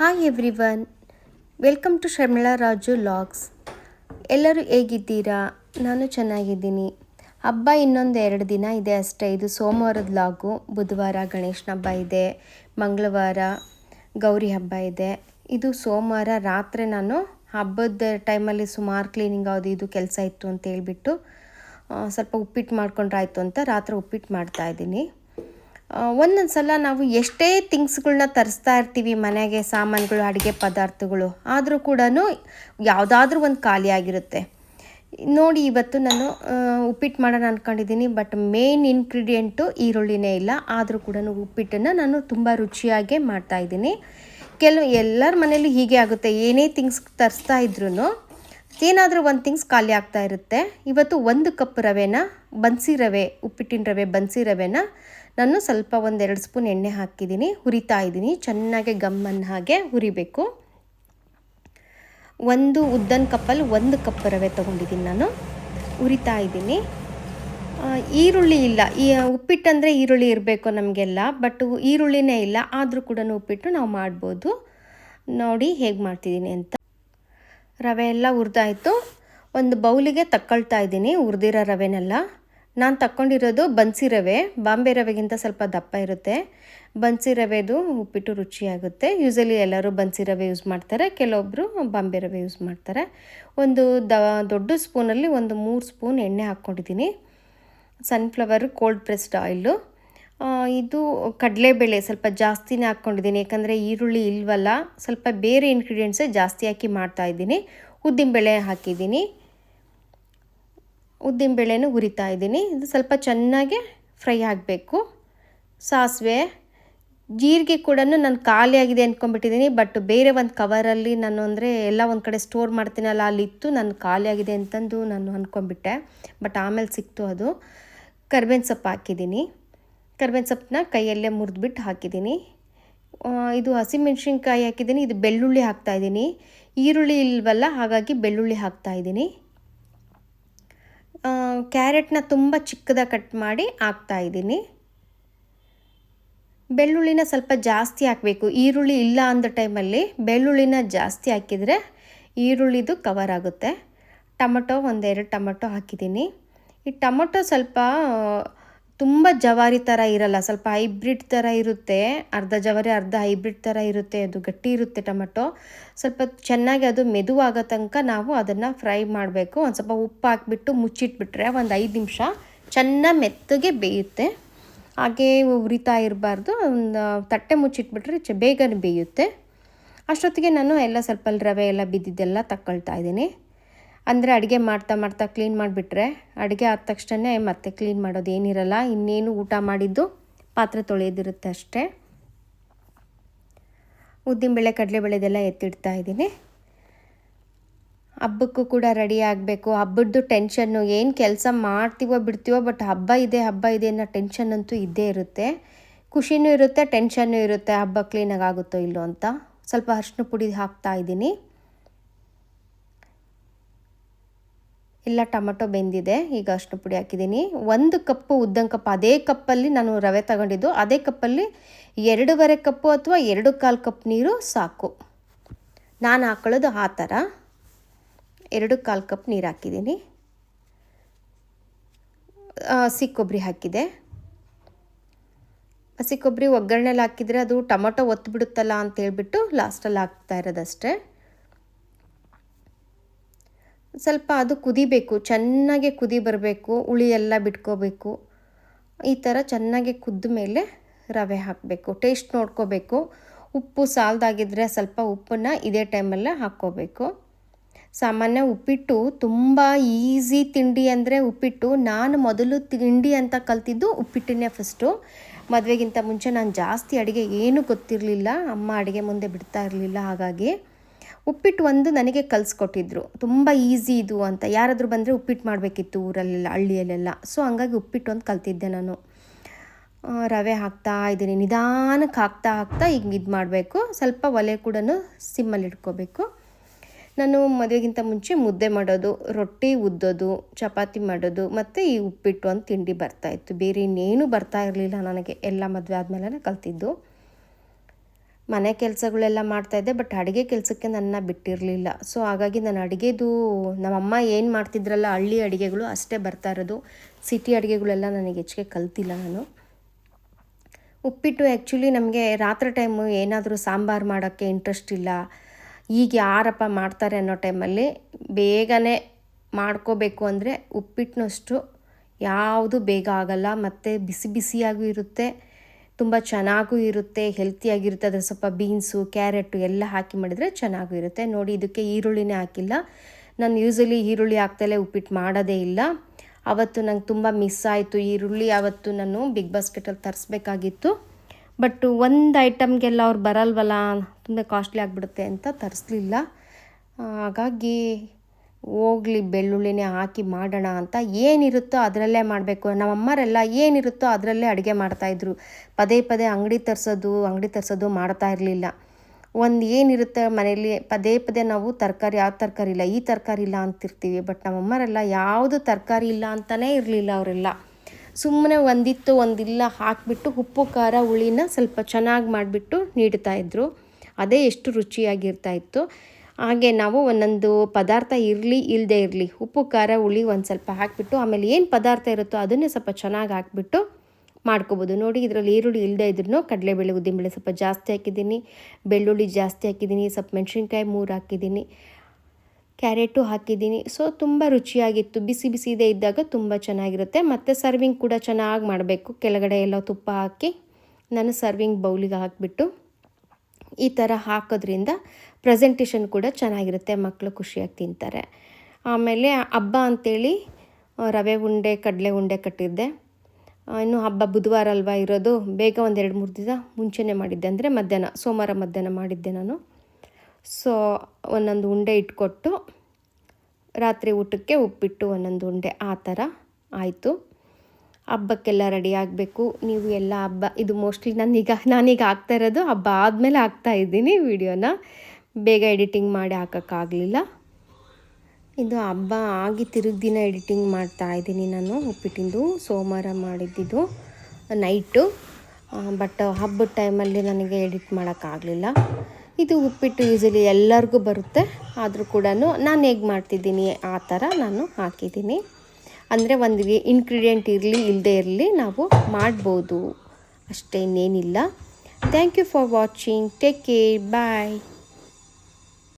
Hi everyone welcome to Sharmila Raju logs ಎಲ್ಲರೂ ಹೇಗಿದ್ದೀರಾ? ನಾನು ಚೆನ್ನಾಗಿದ್ದೀನಿ. ಹಬ್ಬ ಇನ್ನೊಂದು ಎರಡು ದಿನ ಇದೆ ಅಷ್ಟೇ. ಇದು ಸೋಮವಾರದ ಲಾಗು ಬುಧವಾರ ಗಣೇಶನ ಹಬ್ಬ ಇದೆ. ಮಂಗಳವಾರ ಗೌರಿ ಹಬ್ಬ ಇದೆ. ಇದು ಸೋಮವಾರ ರಾತ್ರಿ ನಾನು ಹಬ್ಬದ ಟೈಮಲ್ಲಿ ಸುಮಾರು ಕ್ಲೀನಿಂಗ್ ಅದು ಇದು ಕೆಲಸ ಇತ್ತು ಅಂತ ಹೇಳಿಬಿಟ್ಟು ಸ್ವಲ್ಪ ಉಪ್ಪಿಟ್ಟು ಮಾಡ್ಕೊಂಡ್ರಾಯ್ತು ಅಂತ ರಾತ್ರಿ ಉಪ್ಪಿಟ್ಟು ಮಾಡ್ತಾ ಇದ್ದೀನಿ. ಒಂದೊಂದು ಸಲ ನಾವು ಎಷ್ಟೇ ಥಿಂಗ್ಸ್ಗಳನ್ನ ತರಿಸ್ತಾ ಇರ್ತೀವಿ ಮನೆಗೆ ಸಾಮಾನುಗಳು, ಅಡುಗೆ ಪದಾರ್ಥಗಳು, ಆದರೂ ಕೂಡ ಯಾವುದಾದ್ರೂ ಒಂದು ಖಾಲಿಯಾಗಿರುತ್ತೆ ನೋಡಿ, ಇವತ್ತು ನಾನು ಉಪ್ಪಿಟ್ಟು ಮಾಡೋಣ ಅಂದ್ಕೊಂಡಿದ್ದೀನಿ ಬಟ್ ಮೇನ್ ಇನ್ಗ್ರೀಡಿಯೆಂಟು ಈರುಳ್ಳಿನೇ ಇಲ್ಲ. ಆದರೂ ಕೂಡ ಉಪ್ಪಿಟ್ಟನ್ನು ನಾನು ತುಂಬ ರುಚಿಯಾಗೇ ಮಾಡ್ತಾಯಿದ್ದೀನಿ ಕೆಲವು, ಎಲ್ಲರ ಮನೇಲಿ ಹೀಗೆ ಆಗುತ್ತೆ. ಏನೇ ಥಿಂಗ್ಸ್ ತರಿಸ್ತಾ ಇದ್ರೂ ಏನಾದರೂ ಒಂದು ಥಿಂಗ್ಸ್ ಖಾಲಿ ಆಗ್ತಾ ಇರುತ್ತೆ. ಇವತ್ತು ಒಂದು ಕಪ್ ರವೆನ, ಬನ್ಸಿ ರವೆ, ಉಪ್ಪಿಟ್ಟಿನ ರವೆ, ಬನ್ಸಿ ರವೆನ ನಾನು ಸ್ವಲ್ಪ ಒಂದೆರಡು ಸ್ಪೂನ್ ಎಣ್ಣೆ ಹಾಕಿದ್ದೀನಿ, ಹುರಿತಾ ಇದ್ದೀನಿ. ಚೆನ್ನಾಗಿ ಗಮ್ಮನ್ನ ಹಾಗೆ ಹುರಿಬೇಕು. ಒಂದು ಉದ್ದನ ಕಪ್ಪಲ್ಲಿ ಒಂದು ಕಪ್ ರವೆ ತೊಗೊಂಡಿದ್ದೀನಿ ನಾನು. ಹುರಿತಾ ಇದ್ದೀನಿ. ಈರುಳ್ಳಿ ಇಲ್ಲ. ಈ ಉಪ್ಪಿಟ್ಟು ಅಂದರೆ ಈರುಳ್ಳಿ ಇರಬೇಕು ನಮಗೆಲ್ಲ, ಬಟ್ ಈರುಳ್ಳಿನೇ ಇಲ್ಲ. ಆದರೂ ಕೂಡ ಉಪ್ಪಿಟ್ಟು ನಾವು ಮಾಡ್ಬೋದು. ನೋಡಿ ಹೇಗೆ ಮಾಡ್ತಿದ್ದೀನಿ ಅಂತ. ರವೆ ಎಲ್ಲ ಹುರಿದಾಯಿತು. ಒಂದು ಬೌಲಿಗೆ ತಕ್ಕೊಳ್ತಾ ಇದ್ದೀನಿ, ಹುರಿದಿರೋ ರವೆನೆಲ್ಲ. ನಾನು ತಕ್ಕೊಂಡಿರೋದು ಬನ್ಸಿ ರವೆ. ಬಾಂಬೆ ರವೆಗಿಂತ ಸ್ವಲ್ಪ ದಪ್ಪ ಇರುತ್ತೆ. ಬನ್ಸಿ ರವೆದು ಉಪ್ಪಿಟ್ಟು ರುಚಿಯಾಗುತ್ತೆ. ಯೂಸಲಿ ಎಲ್ಲರೂ ಬನ್ಸಿ ರವೆ ಯೂಸ್ ಮಾಡ್ತಾರೆ. ಕೆಲವೊಬ್ಬರು ಬಾಂಬೆ ರವೆ ಯೂಸ್ ಮಾಡ್ತಾರೆ. ಒಂದು ದ, ದೊಡ್ಡ ಸ್ಪೂನಲ್ಲಿ ಒಂದು ಮೂರು ಸ್ಪೂನ್ ಎಣ್ಣೆ ಹಾಕ್ಕೊಂಡಿದ್ದೀನಿ. ಸನ್ಫ್ಲವರ್ ಕೋಲ್ಡ್ ಪ್ರೆಸ್ಡ್ ಆಯಿಲು ಇದು ಕಡಲೆಬೇಳೆ ಸ್ವಲ್ಪ ಜಾಸ್ತಿನೇ ಹಾಕ್ಕೊಂಡಿದ್ದೀನಿ. ಯಾಕಂದರೆ ಈರುಳ್ಳಿ ಇಲ್ವಲ್ಲ, ಸ್ವಲ್ಪ ಬೇರೆ ಇಂಗ್ರೀಡಿಯೆಂಟ್ಸೇ ಜಾಸ್ತಿ ಹಾಕಿ ಮಾಡ್ತಾ ಇದ್ದೀನಿ. ಉದ್ದಿನಬೇಳೆ ಹಾಕಿದ್ದೀನಿ. ಉದ್ದಿನಬೇಳೆನೂ ಹುರಿತಾ ಇದ್ದೀನಿ. ಇದು ಸ್ವಲ್ಪ ಚೆನ್ನಾಗಿ ಫ್ರೈ ಆಗಬೇಕು. ಸಾಸಿವೆ, ಜೀರಿಗೆ ಕೂಡ ನಾನು ಖಾಲಿ ಆಗಿದೆ ಅಂದ್ಕೊಂಡ್ಬಿಟ್ಟಿದ್ದೀನಿ ಬಟ್ ಬೇರೆ ಒಂದು ಕವರಲ್ಲಿ ನಾನು ಅಂದರೆ ಎಲ್ಲ ಒಂದು ಕಡೆ ಸ್ಟೋರ್ ಮಾಡ್ತೀನಲ್ಲ, ಅಲ್ಲಿ ಇತ್ತು, ನಾನು ಖಾಲಿ ಆಗಿದೆ ಅಂತಂದು ನಾನು ಅಂದ್ಕೊಂಡ್ಬಿಟ್ಟೆ ಬಟ್ ಆಮೇಲೆ ಸಿಕ್ತು ಅದು. ಕರ್ಬೇವಿನ ಸೊಪ್ಪು ಹಾಕಿದ್ದೀನಿ. ಕರ್ಬೇವಿನ ಸೊಪ್ಪನ್ನ ಕೈಯಲ್ಲೇ ಮುರಿದ್ಬಿಟ್ಟು ಹಾಕಿದ್ದೀನಿ. ಇದು ಹಸಿಮೆಣ್ಸಿನ್ಕಾಯಿ ಹಾಕಿದ್ದೀನಿ. ಇದು ಬೆಳ್ಳುಳ್ಳಿ ಹಾಕ್ತಾಯಿದ್ದೀನಿ ಈರುಳ್ಳಿ ಇಲ್ವಲ್ಲ, ಹಾಗಾಗಿ ಬೆಳ್ಳುಳ್ಳಿ ಹಾಕ್ತಾಯಿದ್ದೀನಿ ಕ್ಯಾರೆಟ್ನ ತುಂಬ ಚಿಕ್ಕದಾಗಿ ಕಟ್ ಮಾಡಿ ಹಾಕ್ತಾಯಿದ್ದೀನಿ ಬೆಳ್ಳುಳ್ಳಿನ ಸ್ವಲ್ಪ ಜಾಸ್ತಿ ಹಾಕಬೇಕು. ಈರುಳ್ಳಿ ಇಲ್ಲ ಅಂದ ಟೈಮಲ್ಲಿ ಬೆಳ್ಳುಳ್ಳಿನ ಜಾಸ್ತಿ ಹಾಕಿದರೆ ಈರುಳ್ಳಿದು ಕವರ್ ಆಗುತ್ತೆ. ಟಮಟೊ ಒಂದೆರಡು ಟಮಟೊ ಹಾಕಿದ್ದೀನಿ. ಈ ಟಮಟೊ ಸ್ವಲ್ಪ ತುಂಬ ಜವಾರಿ ಥರ ಇರಲ್ಲ, ಸ್ವಲ್ಪ ಹೈಬ್ರಿಡ್ ಥರ ಇರುತ್ತೆ, ಅರ್ಧ ಜವಾರಿ, ಅರ್ಧ ಹೈಬ್ರಿಡ್ ಥರ ಇರುತ್ತೆ, ಅದು ಗಟ್ಟಿ ಇರುತ್ತೆ ಟೊಮೊಟೊ. ಸ್ವಲ್ಪ ಚೆನ್ನಾಗಿ ಅದು ಮೆದುವಾಗೋ ತನಕ ನಾವು ಅದನ್ನು ಫ್ರೈ ಮಾಡಬೇಕು. ಒಂದು ಸ್ವಲ್ಪ ಉಪ್ಪು ಹಾಕಿಬಿಟ್ಟು ಮುಚ್ಚಿಟ್ಬಿಟ್ರೆ ಒಂದು ಐದು ನಿಮಿಷ ಚೆನ್ನಾಗಿ ಮೆತ್ತಗೆ ಬೇಯುತ್ತೆ. ಹಾಗೆ ಉರಿತಾ ಇರಬಾರ್ದು. ಒಂದು ತಟ್ಟೆ ಮುಚ್ಚಿಟ್ಬಿಟ್ರೆ ಚ, ಬೇಗನೆ ಬೇಯುತ್ತೆ. ಅಷ್ಟೊತ್ತಿಗೆ ನಾನು ಎಲ್ಲ ಸ್ವಲ್ಪ ರವೆ ಎಲ್ಲ ಬಿದ್ದಿದ್ದೆಲ್ಲ ತಗೊಳ್ತಾ ಇದ್ದೀನಿ. ಅಂದರೆ ಅಡುಗೆ ಮಾಡ್ತಾ ಮಾಡ್ತಾ ಕ್ಲೀನ್ ಮಾಡಿಬಿಟ್ರೆ ಅಡುಗೆ ಆದ ತಕ್ಷಣ ಮತ್ತೆ ಕ್ಲೀನ್ ಮಾಡೋದು ಏನಿರಲ್ಲ, ಇನ್ನೇನು ಊಟ ಮಾಡಿದ್ದು ಪಾತ್ರೆ ತೊಳೆಯೋದಿರುತ್ತೆ ಅಷ್ಟೇ. ಉದ್ದಿನಬೇಳೆ ಕಡಲೆಬೇಳೆದೆಲ್ಲ ಎತ್ತಿಡ್ತಾ ಇದ್ದೀನಿ. ಹಬ್ಬಕ್ಕೂ ಕೂಡ ರೆಡಿ ಆಗಬೇಕು. ಹಬ್ಬದ್ದು ಟೆನ್ಷನ್ನು ಏನು ಕೆಲಸ ಮಾಡ್ತೀವೋ ಬಿಡ್ತೀವೋ ಬಟ್ ಹಬ್ಬ ಇದೆ ಹಬ್ಬ ಇದೆ ಅನ್ನೋ ಟೆನ್ಷನ್ ಅಂತೂ ಇದ್ದೇ ಇರುತ್ತೆ. ಖುಷಿನೂ ಇರುತ್ತೆ ಟೆನ್ಷನ್ನು ಇರುತ್ತೆ, ಹಬ್ಬ ಕ್ಲೀನಾಗಿ ಆಗುತ್ತೋ ಇಲ್ಲೋ ಅಂತ. ಸ್ವಲ್ಪ ಅರಿಶಿನ ಪುಡಿ ಹಾಕ್ತಾ ಇದ್ದೀನಿ. ಎಲ್ಲ ಟೊಮಟೊ ಬೆಂದಿದೆ, ಈಗ ಅರಿಶಿನ ಪುಡಿ ಹಾಕಿದ್ದೀನಿ. ಒಂದು ಕಪ್ಪು ಉದ್ದನ ಕಪ್ ಅದೇ ಕಪ್ಪಲ್ಲಿ ನಾನು ರವೆ ತಗೊಂಡಿದ್ದು, ಅದೇ ಕಪ್ಪಲ್ಲಿ ಎರಡೂವರೆ ಕಪ್ಪು ಅಥವಾ ಎರಡು ಕಾಲು ಕಪ್ ನೀರು ಸಾಕು. ನಾನು ಹಾಕೊಳ್ಳೋದು ಆ ಥರ. ಎರಡು ಕಾಲು ಕಪ್ ನೀರು ಹಾಕಿದ್ದೀನಿ. ಹಸಿ ಕೊಬ್ಬರಿ ಹಾಕಿದೆ. ಹಸಿ ಕೊಬ್ಬರಿ ಒಗ್ಗರಣೆಲಿ ಹಾಕಿದರೆ ಅದು ಟೊಮೊಟೊ ಒತ್ತಿಬಿಡುತ್ತಲ್ಲ ಅಂತ ಹೇಳ್ಬಿಟ್ಟು ಲಾಸ್ಟಲ್ಲಿ ಹಾಕ್ತಾ ಇರೋದಷ್ಟೇ. ಸ್ವಲ್ಪ ಅದು ಕುದಿಬೇಕು, ಚೆನ್ನಾಗೆ ಕುದಿ ಬರಬೇಕು, ಹುಳಿ ಎಲ್ಲ ಬಿಟ್ಕೋಬೇಕು. ಈ ಥರ ಚೆನ್ನಾಗಿ ಕುದ್ದ ಮೇಲೆ ರವೆ ಹಾಕಬೇಕು. ಟೇಸ್ಟ್ ನೋಡ್ಕೋಬೇಕು. ಉಪ್ಪು ಸಾಲದಾಗಿದ್ದರೆ ಸ್ವಲ್ಪ ಉಪ್ಪನ್ನು ಇದೇ ಟೈಮಲ್ಲೇ ಹಾಕ್ಕೋಬೇಕು. ಸಾಮಾನ್ಯ ಉಪ್ಪಿಟ್ಟು ತುಂಬ ಈಸಿ ತಿಂಡಿ ಅಂದರೆ ಉಪ್ಪಿಟ್ಟು. ನಾನು ಮೊದಲು ತಿಂಡಿ ಅಂತ ಕಲ್ತಿದ್ದು ಉಪ್ಪಿಟ್ಟನ್ನೇ ಫಸ್ಟು ಮದುವೆಗಿಂತ ಮುಂಚೆ ನಾನು ಜಾಸ್ತಿ ಅಡುಗೆ ಏನೂ ಗೊತ್ತಿರಲಿಲ್ಲ. ಅಮ್ಮ ಅಡುಗೆ ಮುಂದೆ ಬಿಡ್ತಾ ಇರಲಿಲ್ಲ ಹಾಗಾಗಿ. ಉಪ್ಪಿಟ್ಟು ಒಂದು ನನಗೆ ಕಲಿಸ್ಕೊಟ್ಟಿದ್ರು. ತುಂಬ ಈಸಿ ಇದು ಅಂತ. ಯಾರಾದರೂ ಬಂದರೆ ಉಪ್ಪಿಟ್ಟು ಮಾಡಬೇಕಿತ್ತು ಊರಲ್ಲೆಲ್ಲ, ಹಳ್ಳಿಯಲ್ಲೆಲ್ಲ. ಸೊ ಹಂಗಾಗಿ ಉಪ್ಪಿಟ್ಟು ಒಂದು ಕಲ್ತಿದ್ದೆ ನಾನು. ರವೆ ಹಾಕ್ತಾ ಇದ್ದೀನಿ. ನಿಧಾನಕ್ಕೆ ಹಾಕ್ತಾ ಹಾಕ್ತಾ ಹಿಂಗೆ ಇದು ಮಾಡಬೇಕು. ಸ್ವಲ್ಪ ಒಲೆ ಕೂಡ ಸಿಮ್ಮಲ್ಲಿ ಇಟ್ಕೋಬೇಕು. ನಾನು ಮದುವೆಗಿಂತ ಮುಂಚೆ ಮುದ್ದೆ ಮಾಡೋದು, ರೊಟ್ಟಿ ಉದ್ದೋದು, ಚಪಾತಿ ಮಾಡೋದು, ಮತ್ತು ಈ ಉಪ್ಪಿಟ್ಟು ಒಂದು ತಿಂಡಿ ಬರ್ತಾಯಿತ್ತು ಬೇರೆ ಇನ್ನೇನು ಬರ್ತಾ ಇರಲಿಲ್ಲ ನನಗೆ. ಎಲ್ಲ ಮದುವೆ ಆದಮೇಲೆ ಕಲ್ತಿದ್ದು. ಮನೆ ಕೆಲಸಗಳೆಲ್ಲ ಮಾಡ್ತಾಯಿದ್ದೆ ಬಟ್ ಅಡುಗೆ ಕೆಲಸಕ್ಕೆ ನನ್ನ ಬಿಟ್ಟಿರಲಿಲ್ಲ. ಸೊ ಹಾಗಾಗಿ ನಾನು ಅಡುಗೆದು, ನಮ್ಮಮ್ಮ ಏನು ಮಾಡ್ತಿದ್ರಲ್ಲ, ಹಳ್ಳಿ ಅಡುಗೆಗಳು ಅಷ್ಟೇ ಬರ್ತಾ ಇರೋದು. ಸಿಟಿ ಅಡುಗೆಗಳೆಲ್ಲ ನನಗೆ ಹೆಚ್ಚಿಗೆ ಕಲ್ತಿಲ್ಲ ನಾನು. ಉಪ್ಪಿಟ್ಟು ಆ್ಯಕ್ಚುಲಿ ನಮಗೆ ರಾತ್ರಿ ಟೈಮು ಏನಾದರೂ ಸಾಂಬಾರು ಮಾಡೋಕ್ಕೆ ಇಂಟ್ರೆಸ್ಟ್ ಇಲ್ಲ. ಈಗ ಯಾರಪ್ಪ ಮಾಡ್ತಾರೆ ಅನ್ನೋ ಟೈಮಲ್ಲಿ ಬೇಗನೆ ಮಾಡ್ಕೋಬೇಕು ಅಂದರೆ ಉಪ್ಪಿಟ್ಟಿನಷ್ಟು ಯಾವುದು ಬೇಗ ಆಗಲ್ಲ, ಮತ್ತು ಬಿಸಿ ಬಿಸಿಯಾಗೂ ಇರುತ್ತೆ. ತುಂಬ ಚೆನ್ನಾಗೂ ಇರುತ್ತೆ ಹೆಲ್ತಿಯಾಗಿರುತ್ತೆ ಅದ್ರ ಸ್ವಲ್ಪ ಬೀನ್ಸು ಕ್ಯಾರೆಟು ಎಲ್ಲ ಹಾಕಿ ಮಾಡಿದರೆ ಚೆನ್ನಾಗೂ ಇರುತ್ತೆ. ನೋಡಿ, ಇದಕ್ಕೆ ಈರುಳ್ಳಿನೇ ಹಾಕಿಲ್ಲ. ನಾನು ಯೂಸಲಿ ಈರುಳ್ಳಿ ಹಾಕ್ತಲೇ ಉಪ್ಪಿಟ್ಟು ಮಾಡೋದೇ ಇಲ್ಲ. ಅವತ್ತು ನಂಗೆ ತುಂಬ ಮಿಸ್ ಆಯಿತು. ಈರುಳ್ಳಿ ಅವತ್ತು ನಾನು ಬಿಗ್ ಬಾಸ್ಕೆಟಲ್ಲಿ ತರಿಸ್ಬೇಕಾಗಿತ್ತು. ಬಟ್ ಒಂದು ಐಟಮ್ಗೆಲ್ಲ ಅವ್ರು ಬರಲ್ವಲ್ಲ, ತುಂಬ ಕಾಸ್ಟ್ಲಿ ಆಗಿಬಿಡುತ್ತೆ ಅಂತ ತರಿಸ್ಲಿಲ್ಲ. ಹಾಗಾಗಿ ಹೋಗ್ಲಿ ಬೆಳ್ಳುಳ್ಳಿನೇ ಹಾಕಿ ಮಾಡೋಣ ಅಂತ ಏನಿರುತ್ತೋ ಅದರಲ್ಲೇ ಮಾಡಬೇಕು. ನಮ್ಮಮ್ಮರೆಲ್ಲ ಏನಿರುತ್ತೋ ಅದರಲ್ಲೇ ಅಡುಗೆ ಮಾಡ್ತಾಯಿದ್ರು ಪದೇ ಪದೇ ಅಂಗಡಿ ತರಿಸೋದು ಅಂಗಡಿ ತರಿಸೋದು ಮಾಡ್ತಾ ಇರಲಿಲ್ಲ. ಒಂದು ಏನಿರುತ್ತೆ ಮನೇಲಿ ಪದೇ ಪದೇ ನಾವು ತರಕಾರಿ ಯಾವ ತರಕಾರಿ ಇಲ್ಲ, ಈ ತರಕಾರಿ ಇಲ್ಲ ಅಂತಿರ್ತೀವಿ. ಬಟ್ ನಮ್ಮಮ್ಮರೆಲ್ಲ ಯಾವುದು ತರಕಾರಿ ಇಲ್ಲ ಅಂತಲೇ ಇರಲಿಲ್ಲ ಅವರೆಲ್ಲ. ಸುಮ್ಮನೆ ಒಂದಿತ್ತು, ಒಂದಿಲ್ಲ ಹಾಕಿಬಿಟ್ಟು ಉಪ್ಪು, ಖಾರ, ಹುಳಿನ ಸ್ವಲ್ಪ ಚೆನ್ನಾಗಿ ಮಾಡಿಬಿಟ್ಟು ನೀಡ್ತಾಯಿದ್ರು ಅದೇ ಎಷ್ಟು ರುಚಿಯಾಗಿರ್ತಾ ಇತ್ತು. ಹಾಗೆ ನಾವು ಒಂದೊಂದು ಪದಾರ್ಥ ಇರಲಿ ಇಲ್ಲದೆ ಇರಲಿ, ಉಪ್ಪು, ಖಾರ, ಹುಳಿ ಒಂದು ಸ್ವಲ್ಪ ಹಾಕಿಬಿಟ್ಟು, ಆಮೇಲೆ ಏನು ಪದಾರ್ಥ ಇರುತ್ತೋ ಅದನ್ನೇ ಸ್ವಲ್ಪ ಚೆನ್ನಾಗಿ ಹಾಕ್ಬಿಟ್ಟು ಮಾಡ್ಕೋಬೋದು. ನೋಡಿ, ಇದರಲ್ಲಿ ಈರುಳ್ಳಿ ಇಲ್ಲದೆ ಇದ್ರೂ ಕಡಲೆಬೇಳೆ, ಉದ್ದಿನಬೇಳೆ ಸ್ವಲ್ಪ ಜಾಸ್ತಿ ಹಾಕಿದ್ದೀನಿ, ಬೆಳ್ಳುಳ್ಳಿ ಜಾಸ್ತಿ ಹಾಕಿದ್ದೀನಿ, ಸ್ವಲ್ಪ ಮೆಣಸಿನ್ಕಾಯಿ ಮೂರು ಹಾಕಿದ್ದೀನಿ, ಕ್ಯಾರೆಟು ಹಾಕಿದ್ದೀನಿ. ಸೊ ತುಂಬ ರುಚಿಯಾಗಿತ್ತು. ಬಿಸಿ ಬಿಸಿ ಇದೆ ಇದ್ದಾಗ ತುಂಬ ಚೆನ್ನಾಗಿರುತ್ತೆ. ಮತ್ತು ಸರ್ವಿಂಗ್ ಕೂಡ ಚೆನ್ನಾಗಿ ಮಾಡಬೇಕು. ಕೆಳಗಡೆ ಎಲ್ಲ ತುಪ್ಪ ಹಾಕಿ, ನಾನು ಸರ್ವಿಂಗ್ ಬೌಲಿಗೆ ಹಾಕಿಬಿಟ್ಟು ಈ ಥರ ಹಾಕೋದ್ರಿಂದ ಪ್ರೆಸೆಂಟೇಷನ್ ಕೂಡ ಚೆನ್ನಾಗಿರುತ್ತೆ ಮಕ್ಕಳು ಖುಷಿಯಾಗಿ ತಿಂತಾರೆ. ಆಮೇಲೆ ಹಬ್ಬ ಅಂಥೇಳಿ ರವೆ ಉಂಡೆ, ಕಡಲೆ ಉಂಡೆ ಕಟ್ಟಿದ್ದೆ. ಇನ್ನು ಹಬ್ಬ ಬುಧವಾರ ಅಲ್ವಾ ಇರೋದು, ಬೇಗ ಒಂದು ಎರಡು ಮೂರು ದಿನ ಮುಂಚೆನೇ ಮಾಡಿದ್ದೆ. ಅಂದರೆ ಮಧ್ಯಾಹ್ನ, ಸೋಮವಾರ ಮಧ್ಯಾಹ್ನ ಮಾಡಿದ್ದೆ ನಾನು. ಸೊ ಒಂದೊಂದು ಉಂಡೆ ಇಟ್ಕೊಟ್ಟು, ರಾತ್ರಿ ಊಟಕ್ಕೆ ಉಪ್ಪಿಟ್ಟು ಒಂದೊಂದು ಉಂಡೆ, ಆ ಥರ ಆಯಿತು. ಹಬ್ಬಕ್ಕೆಲ್ಲ ರೆಡಿ ಆಗಬೇಕು. ನೀವು ಎಲ್ಲ ಹಬ್ಬ, ಇದು ಮೋಸ್ಟ್ಲಿ ನಾನೀಗ ನಾನೀಗ ಆಗ್ತಾ ಇರೋದು ಹಬ್ಬ ಆದಮೇಲೆ ಆಗ್ತಾ ಇದ್ದೀನಿ ವಿಡಿಯೋನ. ಬೇಗ ಎಡಿಟಿಂಗ್ ಮಾಡಿ ಹಾಕೋಕ್ಕಾಗಲಿಲ್ಲ. ಇದು ಹಬ್ಬ ಆಗಿ ತಿರುಗಿ ದಿನ ಎಡಿಟಿಂಗ್ ಮಾಡ್ತಾ ಇದ್ದೀನಿ ನಾನು, ಉಪ್ಪಿಟ್ಟಿಂದು. ಸೋಮವಾರ ಮಾಡಿದ್ದಿದ್ದು ನೈಟು ಬಟ್ ಹಬ್ಬದ ಟೈಮಲ್ಲಿ ನನಗೆ ಎಡಿಟ್ ಮಾಡೋಕ್ಕಾಗಲಿಲ್ಲ. ಇದು ಉಪ್ಪಿಟ್ಟು ಯೂಸಲಿ ಎಲ್ಲರಿಗೂ ಬರುತ್ತೆ. ಆದರೂ ಕೂಡ ನಾನು ಹೇಗೆ ಮಾಡ್ತಿದ್ದೀನಿ, ಆ ಥರ ನಾನು ಹಾಕಿದ್ದೀನಿ. ಅಂದರೆ ಒಂದು ಇನ್ಗ್ರೀಡಿಯೆಂಟ್ ಇರಲಿ ಇಲ್ಲದೆ ಇರಲಿ ನಾವು ಮಾಡ್ಬೋದು. ಅಷ್ಟೇ ಇನ್ನೇನಿಲ್ಲ. Thank you for watching take care bye